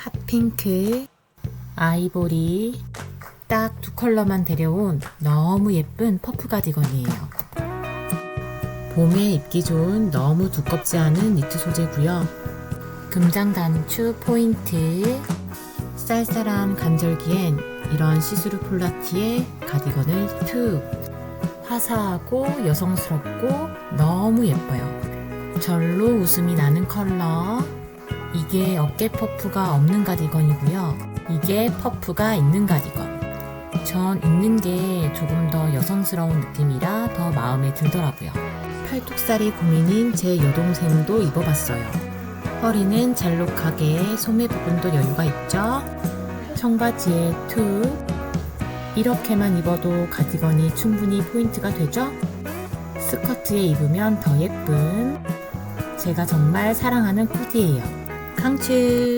핫핑크, 아이보리 딱 두 컬러만 데려온 너무 예쁜 퍼프 가디건이에요. 봄에 입기 좋은 너무 두껍지 않은 니트 소재고요. 금장 단추 포인트, 쌀쌀한 간절기엔 이런 시스루 폴라티에 가디건을 툭 화사하고 여성스럽고 너무 예뻐요. 절로 웃음이 나는 컬러. 이게 어깨 퍼프가 없는 가디건이고요. 이게 퍼프가 있는 가디건. 전 입는 게 조금 더 여성스러운 느낌이라 더 마음에 들더라고요. 팔뚝살이 고민인 제 여동생도 입어봤어요. 허리는 잘록하게 소매 부분도 여유가 있죠. 청바지에 툭. 이렇게만 입어도 가디건이 충분히 포인트가 되죠? 스커트에 입으면 더 예쁜 제가 정말 사랑하는 코디예요. 강추!